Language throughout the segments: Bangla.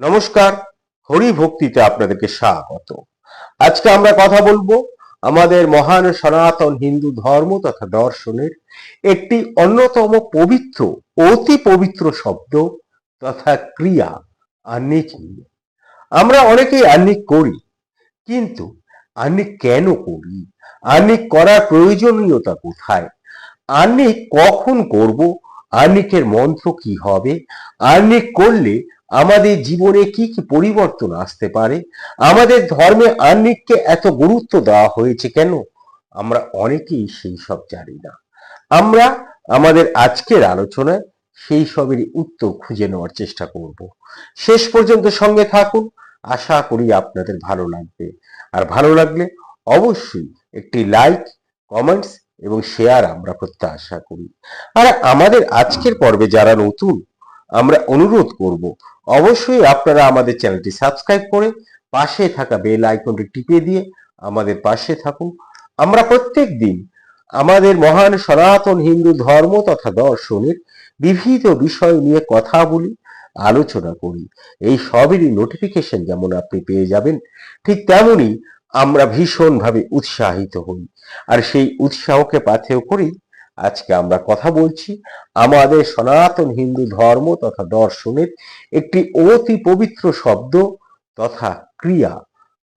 নমস্কার, হরি ভক্তিতে আপনাদেরকে স্বাগত। আজকে আমরা কথা বলব আমাদের মহান সনাতন হিন্দু ধর্ম তথা দর্শনের একটি অন্যতম পবিত্র, অতি পবিত্র শব্দ তথা ক্রিয়া, আহ্নিক নিয়ে। আমরা অনেকেই আহ্নিক করি, কিন্তু আহ্নিক কেন করি? আহ্নিক করার প্রয়োজনীয়তা কোথায়? আহ্নিক কখন করব? আহ্নিকের মন্ত্র কি হবে? আহ্নিক করলে আমাদের জীবনে কি কি পরিবর্তন আসতে পারে? আমাদের ধর্মে আহ্নিককে এত গুরুত্ব দেওয়া হয়েছে কেন? আমরা অনেকেই সেই সব জানি না। আমরা আমাদের আজকের আলোচনায় সেই সবেরই উত্তর খুঁজে নেওয়ার চেষ্টা করব। শেষ পর্যন্ত সঙ্গে থাকুন। আশা করি আপনাদের ভালো লাগবে। আর ভালো লাগলে অবশ্যই একটি লাইক, কমেন্টস এবং শেয়ার আমরা প্রত্যাশা করি। আর আমাদের আজকের পর্বে যারা নতুন, আমরা অনুরোধ করব অবশ্যই আপনারা আমাদের চ্যানেলটি সাবস্ক্রাইব করে পাশে থাকা বেল আইকনটি টিপে দিয়ে আমাদের পাশে থাকুন। আমরা প্রত্যেক দিন আমাদের মহান সনাতন হিন্দু ধর্ম তথা দর্শনের বিবিধ বিষয় নিয়ে কথা বলি, আলোচনা করি। এই সবেরই নোটিফিকেশন যেমন আপনি পেয়ে যাবেন, ঠিক তেমনই আমরা ভীষণভাবে উৎসাহিত হই। আর সেই উৎসাহকে পাথেয় করেই আজকে আমরা কথা বলছি আমাদের সনাতন হিন্দু ধর্ম তথা দর্শনের একটি অতি পবিত্র শব্দ তথা ক্রিয়া,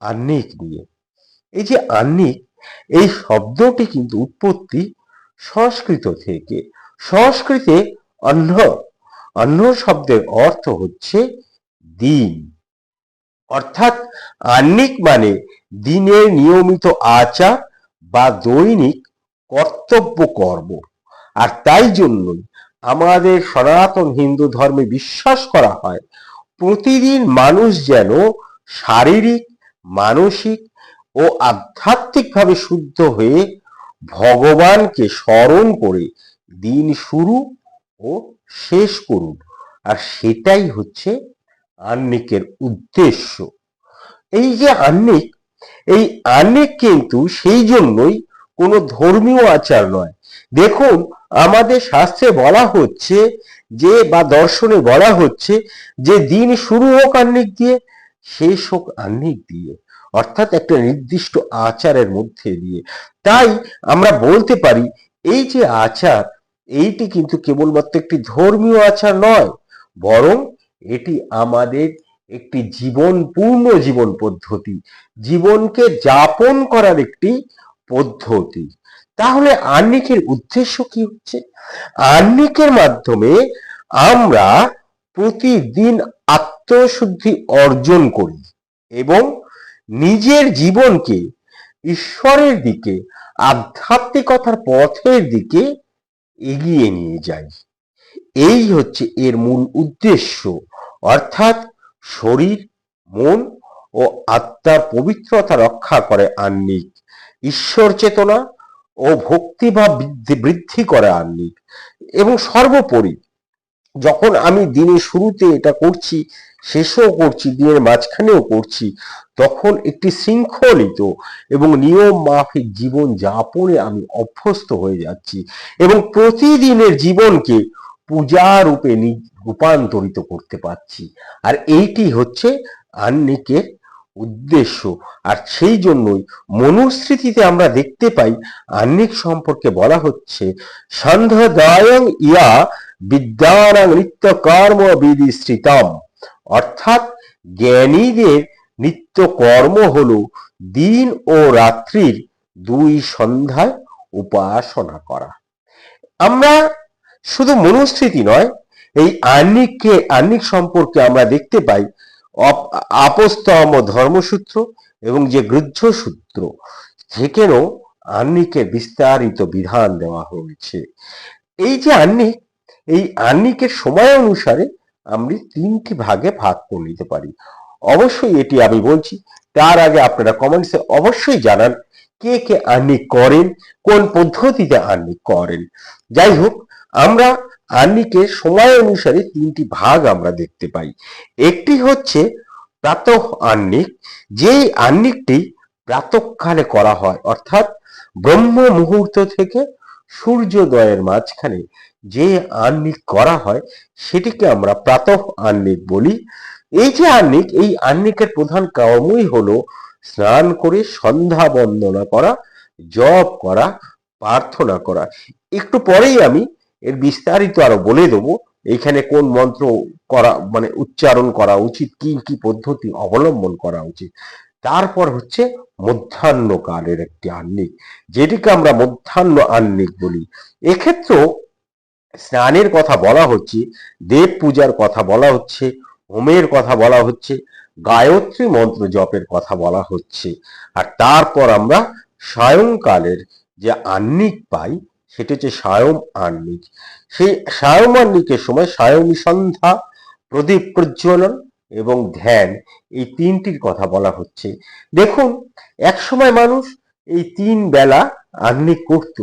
আহ্নিক নিয়ে। এই যে আহ্নিক, এই শব্দটি কিন্তু উৎপত্তি সংস্কৃত থেকে। সংস্কৃতে অন্য অন্য শব্দের অর্থ হচ্ছে দিন। অর্থাৎ আহ্নিক মানে দিনের নিয়মিত আচার বা দৈনিক কর্তব্য কর্ম আর তাই জন্যই আমাদের সনাতন হিন্দু ধর্মে বিশ্বাস করা হয়, প্রতিদিন মানুষ যেন শারীরিক, মানসিক ও আধ্যাত্মিকভাবে শুদ্ধ হয়ে ভগবানকে স্মরণ করে দিন শুরু ও শেষ করুন। আর সেটাই হচ্ছে আহ্নিকের উদ্দেশ্য। এই যে আহ্নিক এই আহ্নিক কিন্তু সেই জন্যই কোনো ধর্মীয় আচার নয়। দেখুন, আমাদের শাস্ত্রে বলা হচ্ছে যে বা দর্শনে বলা হচ্ছে যে দিন শুরু হোক আহ্নিক দিয়ে, শেষ হোক আহ্নিক দিয়ে, অর্থাৎ একটা নির্দিষ্ট আচারের মধ্যে দিয়ে। তাই আমরা বলতে পারি, এই যে আচার, এইটি কিন্তু কেবলমাত্র একটি ধর্মীয় আচার নয়, বরং এটি আমাদের একটি জীবন পূর্ণ জীবন পদ্ধতি। জীবনকে যাপন করার একটি পদ্ধতি। তাহলে আহ্নিকের উদ্দেশ্য কি হচ্ছে? আহ্নিকের মাধ্যমে আমরা প্রতিদিন আত্মশুদ্ধি অর্জন করি এবং নিজের জীবনকে ঈশ্বরের দিকে, আধ্যাত্মিকতার পথের দিকে এগিয়ে নিয়ে যাই। এই হচ্ছে এর মূল উদ্দেশ্য। অর্থাৎ শরীর, মন ও আত্মার পবিত্রতা রক্ষা করে আহ্নিক। ঈশ্বর চেতনা ও ভক্তি বা বৃদ্ধি করে আহ্নিক এবং সর্বোপরি যখন আমি দিনের শুরুতে এটা করছি, শেষও করছি, দিনের মাঝখানেও করছি, তখন একটি শৃঙ্খলিত এবং নিয়ম মাফিক জীবন যাপনে আমি অভ্যস্ত হয়ে যাচ্ছি এবং প্রতিদিনের জীবনকে পূজা রূপে রূপান্তরিত করতে পারছি। আর এইটি হচ্ছে আহ্নিকের উদ্দেশ্য। আর সেই জন্যই মনুস্মৃতিতে আমরা দেখতে পাই, আহ্নিক সম্পর্কে বলা হচ্ছে, সন্ধ্যাদায়ং ইয়া বিদ্যানাং নিত্য কর্ম বিধিশ্রিতম অর্থাৎ জ্ঞানীদের নিত্য কর্ম হলো দিন ও রাত্রির দুই সন্ধ্যায় উপাসনা করা। আমরা শুধু মনুস্মৃতি নয়, এই আহ্নিককে, আহ্নিক সম্পর্কে আমরা দেখতে পাই আপস্তম ধর্মসূত্র এবং যে গৃহ্য সূত্র সেখানেও আহ্নিকের বিস্তারিত বিধান দেওয়া হয়েছে। এই যে আহ্নিক, এই আহ্নিকের সময় অনুসারে আমরা তিনটি ভাগে ভাগ করে নিতে পারি। অবশ্যই এটি আমি বলছি, তার আগে আপনারা কমেন্টসে অবশ্যই জানান, কে কে আহ্নিক করেন, কোন পদ্ধতিতে আহ্নিক করেন। যাই হোক, আমরা আহ্নিকের সময় অনুসারে তিনটি ভাগ আমরা দেখতে পাই। একটি হচ্ছে প্রাতঃ আহ্নিক যেই আহ্নিকটি প্রাতকালে করা হয়, অর্থাৎ ব্রহ্ম মুহূর্ত থেকে সূর্যোদয়ের মাঝখানে যে আহ্নিক করা হয়, সেটিকে আমরা প্রাতঃ আহ্নিক বলি। এই যে আহ্নিক এই আহ্নিকের প্রধান কর্মই হলো স্নান করে, সন্ধ্যা বন্দনা করা, জপ করা, প্রার্থনা করা। একটু পরেই আমি এর বিস্তারিত আরও বলে দেবো এখানে কোন মন্ত্র করা মানে উচ্চারণ করা উচিত, কি কি পদ্ধতি অবলম্বন করা উচিত। তারপর হচ্ছে মধ্যাহ্ন কালের একটি আহ্নিক, যেটিকে আমরা মধ্যাহ্ন আহ্নিক বলি। এক্ষেত্রেও স্নানের কথা বলা হচ্ছে, দেব পূজার কথা বলা হচ্ছে, হোমের কথা বলা হচ্ছে, গায়ত্রী মন্ত্র জপের কথা বলা হচ্ছে। আর তারপর আমরা সায়ংকালের যে আহ্নিক পাই সেটা হচ্ছে সায়ম আহ্নিক সেই সায়ম আহ্নিকের সময় সায়নী সন্ধ্যা, প্রদীপ প্রজ্বলন এবং ধ্যান এই তিনটির কথা বলা হচ্ছে। দেখুন এক সময় মানুষ এই তিন বেলা আহ্নিক করত,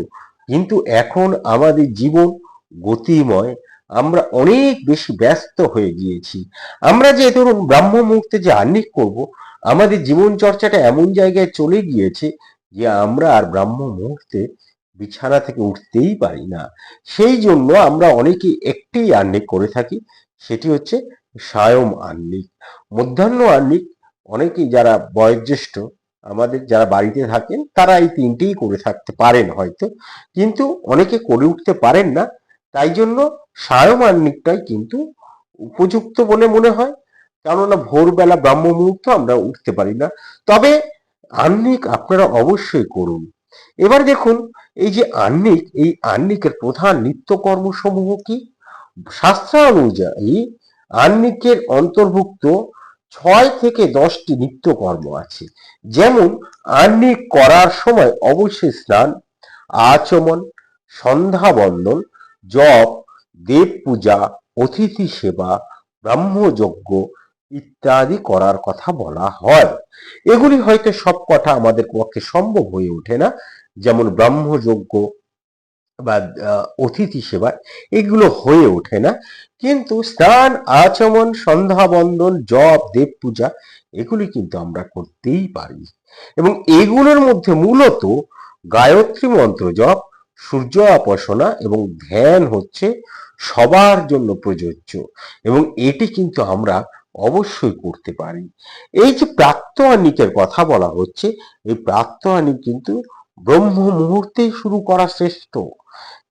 কিন্তু এখন আমাদের জীবন গতিময়। আমরা অনেক বেশি ব্যস্ত হয়ে গিয়েছি। আমরা যে ধরুন ব্রাহ্ম মুহূর্তে যে আহ্নিক করব, আমাদের জীবন চর্চাটা এমন জায়গায় চলে গিয়েছে যে আমরা আর ব্রাহ্ম মুহূর্তে বিছানা থেকে উঠতেই পারি না। সেই জন্য আমরা অনেকেই একটি আহ্নিক করে থাকি, সেটি হচ্ছে সায়ম আহ্নিক। মধ্যাহ্ন আহ্নিক অনেকেই যারা বয়োজ্যেষ্ঠ, আমাদের যারা বাড়িতে থাকেন, তারা এই তিনটেই করে থাকতে পারেন হয়তো। কিন্তু অনেকে করে উঠতে পারেন না। তাই জন্য সায়ম আহ্নিকটাই কিন্তু উপযুক্ত বলে মনে হয়। কেননা ভোরবেলা ব্রাহ্ম মুহূর্ত আমরা উঠতে পারি না। তবে আহ্নিক আপনারা অবশ্যই করুন। এবার দেখুন, এই যে আহ্নিক, এই আহ্নিকের প্রধান নিত্যকর্ম সমূহ কি? শাস্ত্রানুযায়ী আহ্নিকের অন্তর্ভুক্ত ছয় থেকে দশটি নিত্যকর্ম আছে। যেমন, আহ্নিক করার সময় অবশ্যই স্নান, আচমন সন্ধ্যা বন্দন জপ দেব পূজা অতিথি সেবা, ব্রাহ্মযজ্ঞ ইত্যাদি করার কথা বলা হয়। এগুলি হয়তো সব কথা আমাদের পক্ষে সম্ভব হয়ে ওঠে না। যেমন ব্রহ্মযজ্ঞ বা অতিথি সেবা, এগুলো হয়ে ওঠে না। কিন্তু স্নান, আচমন, সন্ধ্যা বন্দন জপ, দেব পূজা, এগুলি কিন্তু আমরা করতেই পারি। এবং এগুলোর মধ্যে মূলত গায়ত্রী মন্ত্র জপ, সূর্য উপাসনা এবং ধ্যান হচ্ছে সবার জন্য প্রযোজ্য। এবং এটি কিন্তু আমরা অবশ্যই করতে পারি এই যে প্রাপ্ত আহ্নিকের কথা বলা হচ্ছে, এই প্রাপ্ত আহ্নিক কিন্তু ব্রহ্ম মুহূর্তেই শুরু করা শ্রেষ্ঠ।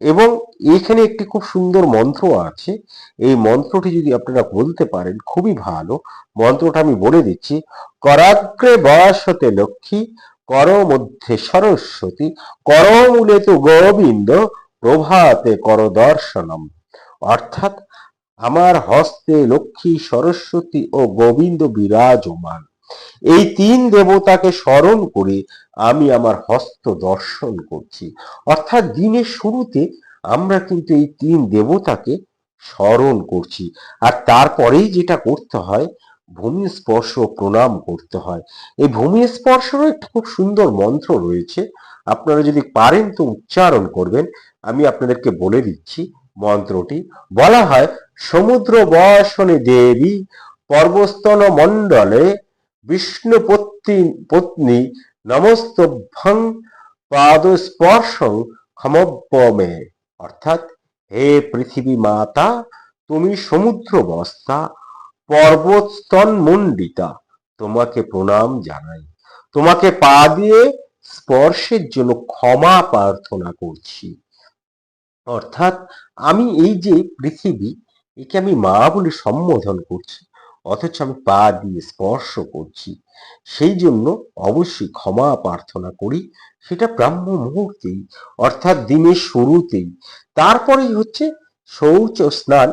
এবং এখানে একটি খুব সুন্দর মন্ত্র আছে। এই মন্ত্রটি যদি আপনারা বলতে পারেন, খুবই ভালো। মন্ত্রটা আমি বলে দিচ্ছি, করাগ্রে বয়সতে লক্ষ্মী, কর মধ্যে সরস্বতী করমূলে তো গোবিন্দ, প্রভাতে কর দর্শনম। অর্থাৎ আমার হস্তে লক্ষ্মী, সরস্বতী ও গোবিন্দ বিরাজমান। এই তিন দেবতাকে স্মরণ করে আমি আমার হস্ত দর্শন করছি। অর্থাৎ দিনের শুরুতে আমরা কিন্তু এই তিন দেবতাকে স্মরণ করছি। আর তারপরেই যেটা করতে হয়, ভূমি স্পর্শ প্রণাম করতে হয়। এই ভূমি স্পর্শেরও একটি খুব সুন্দর মন্ত্র রয়েছে। আপনারা যদি পারেন তো উচ্চারণ করবেন। আমি আপনাদেরকে বলে দিচ্ছি মন্ত্রটি। বলা হয় সমুদ্র বসনে দেবী পর্বস্তন মণ্ডলে বিষ্ণু পত্নী নমস্তভ্যং পাদস্পর্শং ক্ষমব্যমে অর্থাৎ, হে পৃথিবী মাতা, তুমি সমুদ্র বস্তা পর্বতস্তন মণ্ডিতা তোমাকে প্রণাম জানাই। তোমাকে পা দিয়ে স্পর্শের জন্য ক্ষমা প্রার্থনা করছি। অর্থাৎ, আমি এই যে পৃথিবী একে আমি মা বলে সম্বোধন করছি, অথচ আমি পা দিয়ে স্পর্শ করছি। সেই জন্য অবশ্যই ক্ষমা প্রার্থনা করি, সেটা ব্রাহ্ম মুহূর্তেই, অর্থাৎ দিনের শুরুতেই। তারপরেই হচ্ছে শৌচ ও স্নান।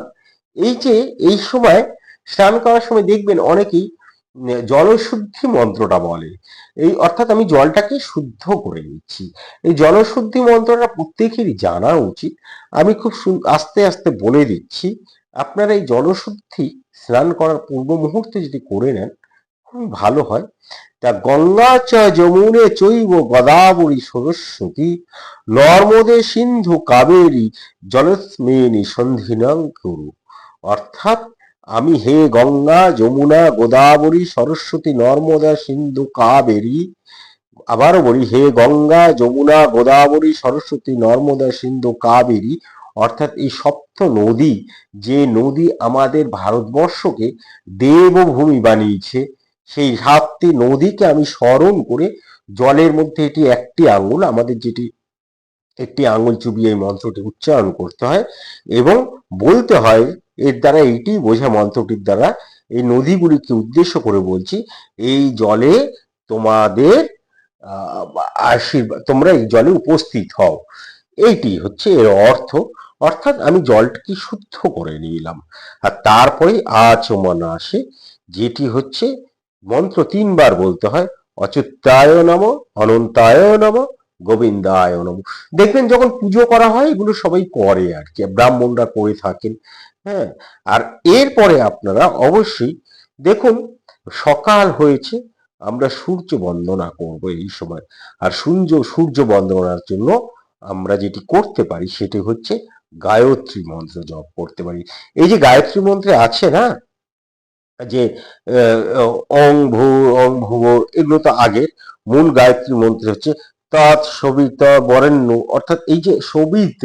এই যে, এই সময় স্নান করার সময় দেখবেন অনেকেই জলশুদ্ধি মন্ত্রটা বলে। এই অর্থাৎ আমি জলটাকে শুদ্ধ করে নিচ্ছি। এই জলশুদ্ধি মন্ত্রটা প্রত্যেকেরই জানা উচিত। আমি খুব আস্তে আস্তে বলে দিচ্ছি। আপনারা এই জলশুদ্ধি স্নান করার পূর্ব মুহূর্তে যদি করে নেন, খুবই ভালো হয়। তা গঙ্গা চ যমুনে চৈব গদাবরী সরস্বতী, নর্মদে সিন্ধু কাবেরী জলস্মেনী সন্ধিনং কুরু। অর্থাৎ আমি হে গঙ্গা, যমুনা, গোদাবরী, সরস্বতী, নর্মদা, সিন্ধু, কাবেরী, আবারও বলি, হে গঙ্গা, যমুনা, গোদাবরী, সরস্বতী, নর্মদা, সিন্ধু, কাবেরী অর্থাৎ এই সপ্ত নদী, যে নদী আমাদের ভারতবর্ষকে দেবভূমি বানিয়েছে, সেই সাতটি নদীকে আমি স্মরণ করে জলের মধ্যে এটি একটি আঙুল, আমাদের যেটি একটি আঙুল চুবিয়ে এই মন্ত্রটি উচ্চারণ করতে হয় এবং বলতে হয়, এর দ্বারা এইটি বোঝা মন্ত্রটির দ্বারা, এই নদীগুলিকে উদ্দেশ্য করে বলছি, এই জলে তোমাদের আশীর্বাদ, তোমরা এই জলে উপস্থিত হও। এইটি হচ্ছে এর অর্থ। অর্থাৎ আমি জলটাকে শুদ্ধ করে নিলাম। আর তারপরে আচমন আসে, যেটি হচ্ছে মন্ত্র তিনবার বলতে হয়, অচ্যুতায় নম, অনন্তায় নম, গোবিন্দায় নম। দেখবেন যখন পুজো করা হয়, এগুলো সবাই করে আর কি, ব্রাহ্মণরা করে থাকেন হ্যাঁ। আর এরপরে আপনারা অবশ্যই দেখুন, সকাল হয়েছে, আমরা সূর্য বন্দনা করব এই সময়। আর সূর্য সূর্য বন্দনার জন্য আমরা যেটি করতে পারি, সেটি হচ্ছে গায়ত্রী মন্ত্র জপ করতে পারি। এই যে গায়ত্রী মন্ত্রে আছে না, যে অং ভূ অং ভুব এগুলো তো আগের মূল গায়ত্রী মন্ত্র হচ্ছে তৎ সবিত বরেণ্য। অর্থাৎ এই যে সবিত,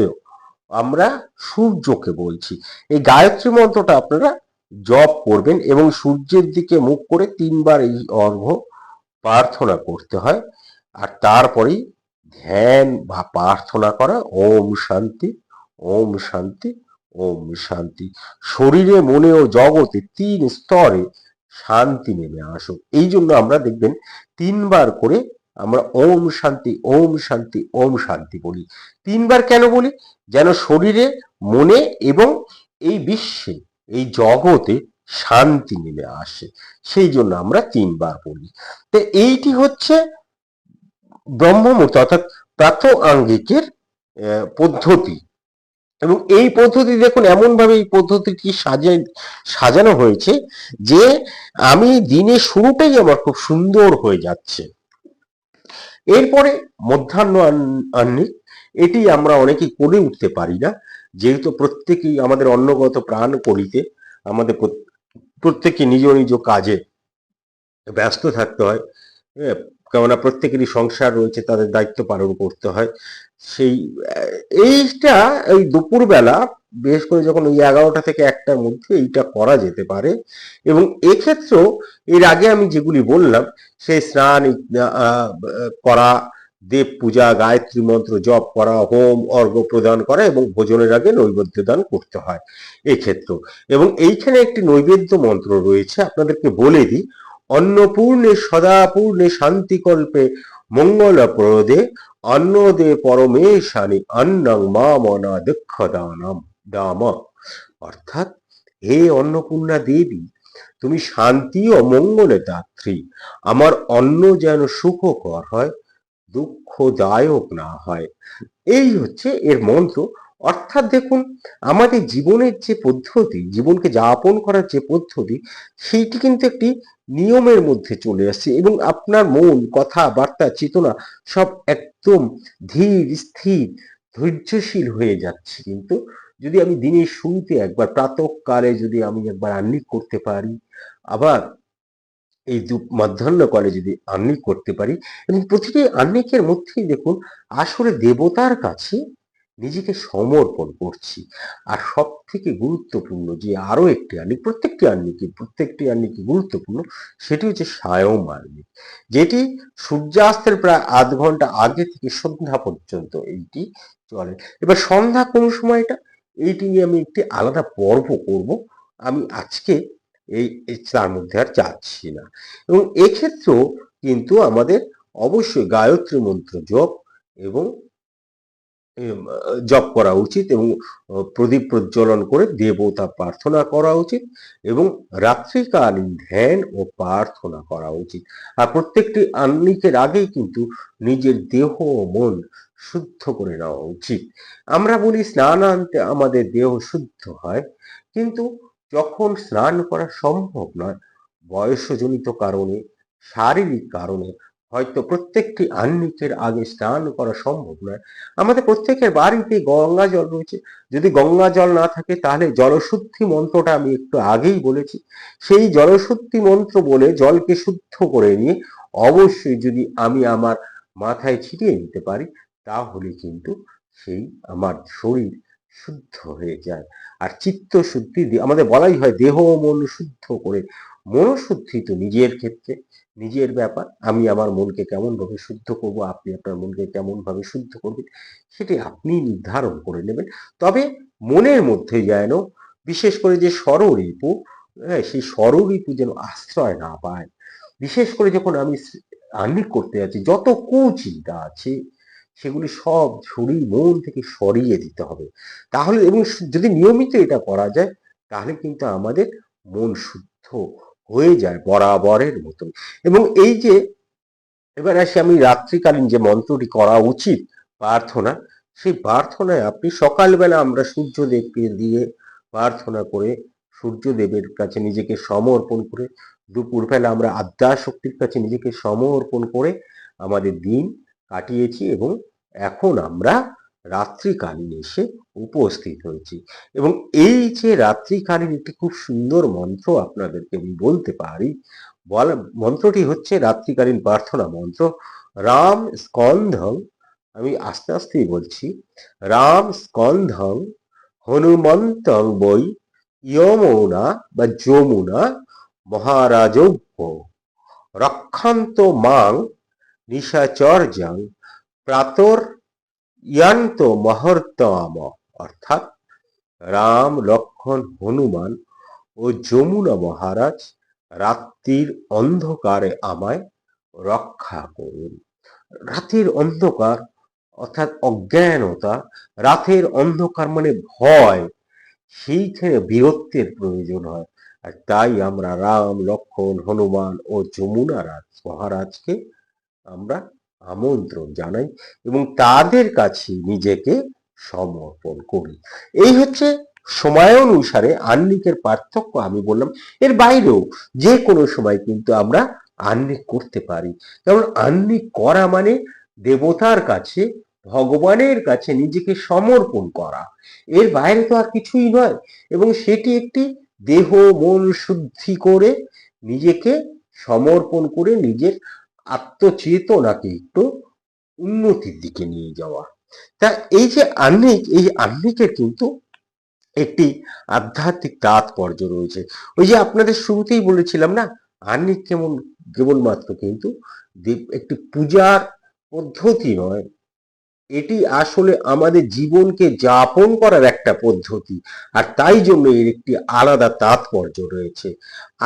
আমরা সূর্যকে বলছি। এই গায়ত্রী মন্ত্রটা আপনারা জপ করবেন এবং সূর্যের দিকে মুখ করে তিনবার এই অর্ঘ্য প্রার্থনা করতে হয়। আর তারপরেই ধ্যান বা প্রার্থনা করা, ওম শান্তি। ওম শান্তি ওম শান্তি। শরীরে মনে ও জগতে তিন স্তরে শান্তি নেমে আসুক। এই জন্য আমরা দেখবেন তিনবার করে আমরা ওম শান্তি ওম শান্তি ওম শান্তি বলি। তিনবার কেন বলি? যেন শরীরে, মনে এবং এই বিশ্বে, এই জগতে শান্তি নেমে আসে। সেই জন্য আমরা তিনবার বলি। তো এইটি হচ্ছে ব্রহ্মমূর্তি অর্থাৎ প্রাত আঙ্গিকের পদ্ধতি। এবং এই পদ্ধতি দেখুন এমন ভাবে এই পদ্ধতিটি সাজাই সাজানো হয়েছে যে আমি দিনের শুরুটাই আমার খুব সুন্দর হয়ে যাচ্ছে। এরপরে মধ্যাহ্ন আন- আহ্নিক এটি আমরা অনেকেই করে উঠতে পারি না। যেহেতু প্রত্যেকেই আমাদের অন্নগত প্রাণ করিতে আমাদের প্রত- প্রত্যেকে নিজ নিজ কাজে ব্যস্ত থাকতে হয়। হ্যাঁ, কেননা প্রত্যেকেরই সংসার রয়েছে তাদের দায়িত্ব পালন করতে হয়। সেই এইটা এই দুপুরবেলা, বিশেষ করে যখন ওই এগারোটা থেকে একটার মধ্যে এইটা করা যেতে পারে, এবং এক্ষেত্রেও এর আগে আমি যেগুলি বললাম, সেই স্নান করা, দেব পূজা, গায়ত্রী মন্ত্র জপ করা, হোম অর্ঘ্য প্রদান করা এবং ভোজনের আগে নৈবেদ্য দান করতে হয় এক্ষেত্রেও। এবং এইখানে একটি নৈবেদ্য মন্ত্র রয়েছে, আপনাদেরকে বলে দিই, অন্নপূর্ণে সদাপূর্ণে শান্তিকল্পে মঙ্গলপ্রদে অন্নদে পরমেশানি অন্নং মামনা দুঃখ দানম দাম। অর্থাৎ হে অন্নপূর্ণা দেবী, তুমি শান্তি ও মঙ্গলে দাত্রী। আমার অন্ন যেন সুখকর হয়, দুঃখদায়ক না হয়। এই হচ্ছে এর মন্ত্র। অর্থাৎ দেখুন, আমাদের জীবনের যে পদ্ধতি, জীবনকে যাপন করার যে পদ্ধতি, সেইটি কিন্তু একটি নিয়মের মধ্যে চলে আসছে এবং আপনার মন কথা বার্তা চেতনা সব একদম ধীর, স্থির, ধৈর্যশীল হয়ে যাচ্ছে। কিন্তু যদি আমি দিনের শুরুতে একবার প্রাতকালে যদি আমি একবার আহ্নিক করতে পারি, আবার এই দু মধ্যাহ্নকালে যদি আহ্নিক করতে পারি এবং প্রতিটি আহ্নিকের মধ্যেই দেখুন, আসলে দেবতার কাছে নিজেকে সমর্পণ করছি। আর সব থেকে গুরুত্বপূর্ণ যে আরও একটি আহ্নিক প্রত্যেকটি আহ্নিকে প্রত্যেকটি আহ্নিকে গুরুত্বপূর্ণ? সেটি হচ্ছে সায়ম আহ্নিক যেটি সূর্যাস্তের প্রায় আধ ঘণ্টা আগে থেকে সন্ধ্যা পর্যন্ত এইটি চলে। এবার সন্ধ্যা কোন সময়টা? এইটি নিয়ে আমি একটি আলাদা পর্ব করব। আমি আজকে এই তার মধ্যে আর যাচ্ছি না। এবং এক্ষেত্রেও কিন্তু আমাদের অবশ্যই গায়ত্রী মন্ত্র জপ এবং জপ করা উচিত এবং প্রদীপ প্রজ্বলন করে দেবতা প্রার্থনা করা উচিত এবং রাত্রিকালীন ধ্যান ও প্রার্থনা করা উচিত। আর প্রত্যেকটি আহ্নিকের আগেই কিন্তু নিজের দেহ ও মন শুদ্ধ করে নেওয়া উচিত। আমরা বলি স্নান আনতে আমাদের দেহ শুদ্ধ হয়, কিন্তু যখন স্নান করা সম্ভব নয়, বয়সজনিত কারণে, শারীরিক কারণে হয়তো প্রত্যেকটি আহ্নিকের আগে স্নান করা সম্ভব নয়। আমাদের প্রত্যেকের বাড়িতে গঙ্গা জল রয়েছে। যদি গঙ্গা জল না থাকে, তাহলে জলশুদ্ধি মন্ত্রটা আমি একটু আগেই বলেছি। সেই জলশুদ্ধি মন্ত্র বলে জলকে শুদ্ধ করে নিয়ে অবশ্যই যদি আমি আমার মাথায় ছিটিয়ে নিতে পারি, তাহলে কিন্তু সেই আমার শরীর শুদ্ধ হয়ে যায়। আর চিত্ত শুদ্ধি আমাদের বলাই হয় দেহ মন শুদ্ধ করে। মনশুদ্ধি তো নিজের ক্ষেত্রে। নিজের ব্যাপার, আমি আমার মনকে কেমন ভাবে শুদ্ধ করব, আপনি আপনার মনকে কেমন ভাবে শুদ্ধ করবেন, সেটি আপনি নির্ধারণ করে নেবেন। তবে মনের মধ্যে যেন, বিশেষ করে যে স্বররিপু হ্যাঁ সেই স্বররিপু যেন আশ্রয় না পায়। বিশেষ করে যখন আমি আর্নিক করতে যাচ্ছি, যত কুচিন্তা আছে, সেগুলি সব ঝুড়ি মন থেকে সরিয়ে দিতে হবে। তাহলে, এবং যদি নিয়মিত এটা করা যায়, তাহলে কিন্তু আমাদের মন শুদ্ধ হয়ে যায় বরাবরের মতন। এবং এই যে এবার আসি আমি রাত্রিকালীন যে মন্ত্রটি করা উচিত, প্রার্থনা, সেই প্রার্থনায় আপনি সকালবেলা আমরা সূর্যদেবকে দিয়ে প্রার্থনা করে সূর্যদেবের কাছে নিজেকে সমর্পণ করে, দুপুরবেলা আমরা আদ্যা শক্তির কাছে নিজেকে সমর্পণ করে আমাদের দিন কাটিয়েছি এবং এখন আমরা রাত্রিকালীন এসে উপস্থিত হয়েছি। এবং এই যে রাত্রিকালীন একটি খুব সুন্দর মন্ত্র আপনাদেরকে আমি বলতে পারি মন্ত্রটি হচ্ছে রাত্রিকালীন প্রার্থনা মন্ত্র। রাম স্কন্ধং, আমি আস্তে আস্তেই বলছি, রাম স্কন্ধং হনুমন্তং বই ইয়মৌনা বা যমুনা মহারাজজ্ঞ রক্ষান্ত মাং নিশাচর্যং প্রাতর ইয়ান্ত মহর্তম অর্থাৎ রাম লক্ষণ হনুমান ও যমুনা মহারাজ রাত্রির অন্ধকারে আমায় রক্ষা করুন। রাতের অন্ধকার অর্থাৎ অজ্ঞানতা, রাতের অন্ধকার মানে ভয়, সেইখানে বীরত্বের প্রয়োজন হয়। আর তাই আমরা রাম লক্ষণ হনুমান ও যমুনা রাজ মহারাজকে আমরা আমন্ত্রণ জানাই এবং তাদের কাছে নিজেকে সমর্পণ করি। এই হচ্ছে সময় অনুসারে আন্নিকের পার্থক্য আমি বললাম। এর বাইরেও যে কোনো সময় কিন্তু আমরা আন্নিক করতে পারি। কারণ আন্নিক করা মানে দেবতার কাছে, ভগবানের কাছে নিজেকে সমর্পণ করা। এর বাইরে তো আর কিছুই নয় এবং সেটি একটি দেহ, মন, শুদ্ধি করে নিজেকে সমর্পণ করে নিজের আত্মচেতনাকে একটু উন্নতির দিকে নিয়ে যাওয়া। তা এই যে আহ্নিক এই আহ্নিকের কিন্তু একটি আধ্যাত্মিক তাৎপর্য রয়েছে। ওই যে আপনাদের শুরুতেই বলেছিলাম না আহ্নিক কেমন কেবলমাত্র কিন্তু একটি পূজার পদ্ধতি নয়। এটি আসলে আমাদের জীবনকে যাপন করার একটা পদ্ধতি, আর তাই জন্য এর একটি আলাদা তাৎপর্য রয়েছে।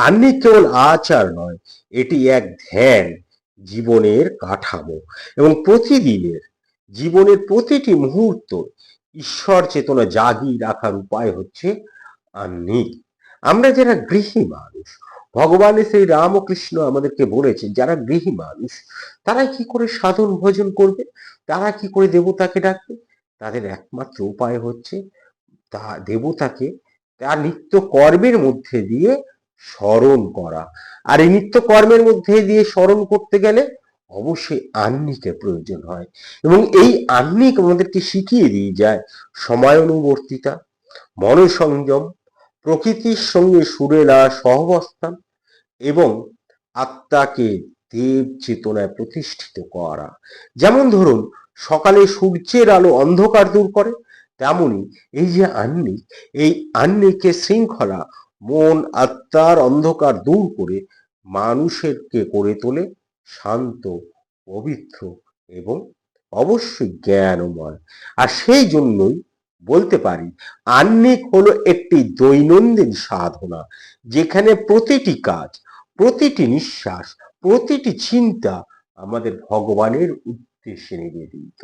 আহ্নিক কেবল আচার নয়, এটি এক ধ্যান। জীবনের কাঠামো এবং প্রতিদিনের জীবনের প্রতিটি মুহূর্ত ঈশ্বর চেতনা জাগিয়ে রাখার উপায় হচ্ছে আহ্নিক আমরা যারা গৃহী মানুষ ভগবানের সেই রামকৃষ্ণ আমাদেরকে বলেছেন, যারা গৃহী মানুষ, তারা কি করে সাধন ভোজন করবে? তারা কি করে দেবতাকে ডাকবে? তাদের একমাত্র উপায় হচ্ছে তা দেবতাকে তার নিত্য কর্মের মধ্যে দিয়ে স্মরণ করা। আর এই নিত্য কর্মের মধ্যে দিয়ে স্মরণ করতে গেলে অবশ্যই আহ্নিকের প্রয়োজন হয়। এবং এই আহ্নিক আমাদেরকে শিখিয়ে দিয়ে যায় সময় অনুবর্তিতা মনসংযম, প্রকৃতির সঙ্গে সুরেলা সহবস্থান এবং আত্মাকে দেব চেতনায় প্রতিষ্ঠিত করা। যেমন ধরুন, সকালে সূর্যের আলো অন্ধকার দূর করে, তেমনি এই যে আহ্নিক, এই আহ্নিকের শৃঙ্খলা মন আত্মার অন্ধকার দূর করে মানুষেরকে করে তোলে শান্ত, পবিত্র এবং অবশ্যই জ্ঞানময়। আর সেই জন্যই বলতে পারি, আহ্নিক হলো একটি দৈনন্দিন সাধনা, যেখানে প্রতিটি কাজ, প্রতিটি নিঃশ্বাস, প্রতিটি চিন্তা আমাদের ভগবানের উদ্দেশ্যে নিবেদিত।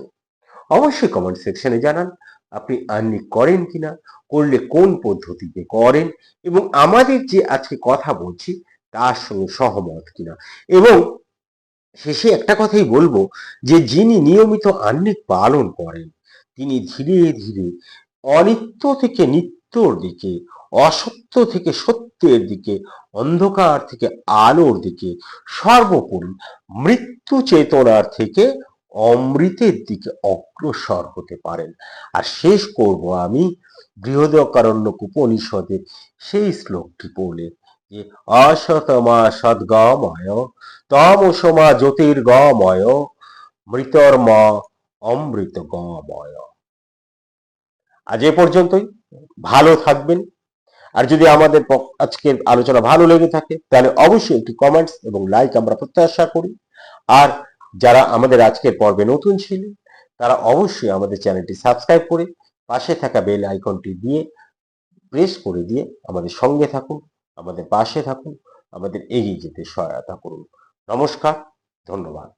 অবশ্যই কমেন্ট সেকশনে জানান। আপনি আর্নিক করেন কিনা, করলে কোন পদ্ধতিতে করেন এবং আমাদের যে আজকে কথা বলছি তার সঙ্গে সহমত কিনা। এবং শেষে একটা কথাই বলব যে, যিনি নিয়মিত আর্নিক পালন করেন, তিনি ধীরে ধীরে অনিত্য থেকে নিত্যর দিকে, অসত্য থেকে সত্যের দিকে, অন্ধকার থেকে আলোর দিকে, সর্বোপরি মৃত্যু চেতনার থেকে অমৃতের দিকে অগ্রসর হতে পারেন। আর শেষ করব আমি বৃহদকারণ্য উপনিষদের সেই শ্লোকটি পড়লে যে অসতমা সদ্গময়, তমসমা জ্যোতির্গময়, মৃতর্মা অমৃত গময় আজ এ পর্যন্তই। ভালো থাকবেন। আর যদি আমাদের আজকের আলোচনা ভালো লেগে থাকে, তাহলে অবশ্যই একটি কমেন্টস এবং লাইক আমরা প্রত্যাশা করি। আর যারা আমাদের আজকের পর্বে নতুন ছিলেন, তারা অবশ্যই আমাদের চ্যানেলটি সাবস্ক্রাইব করে পাশে থাকা বেল আইকনটি দিয়ে প্রেস করে দিয়ে আমাদের সঙ্গে থাকুন, আমাদের পাশে থাকুন, আমাদের এগিয়ে যেতে সহায়তা করুন। নমস্কার, ধন্যবাদ।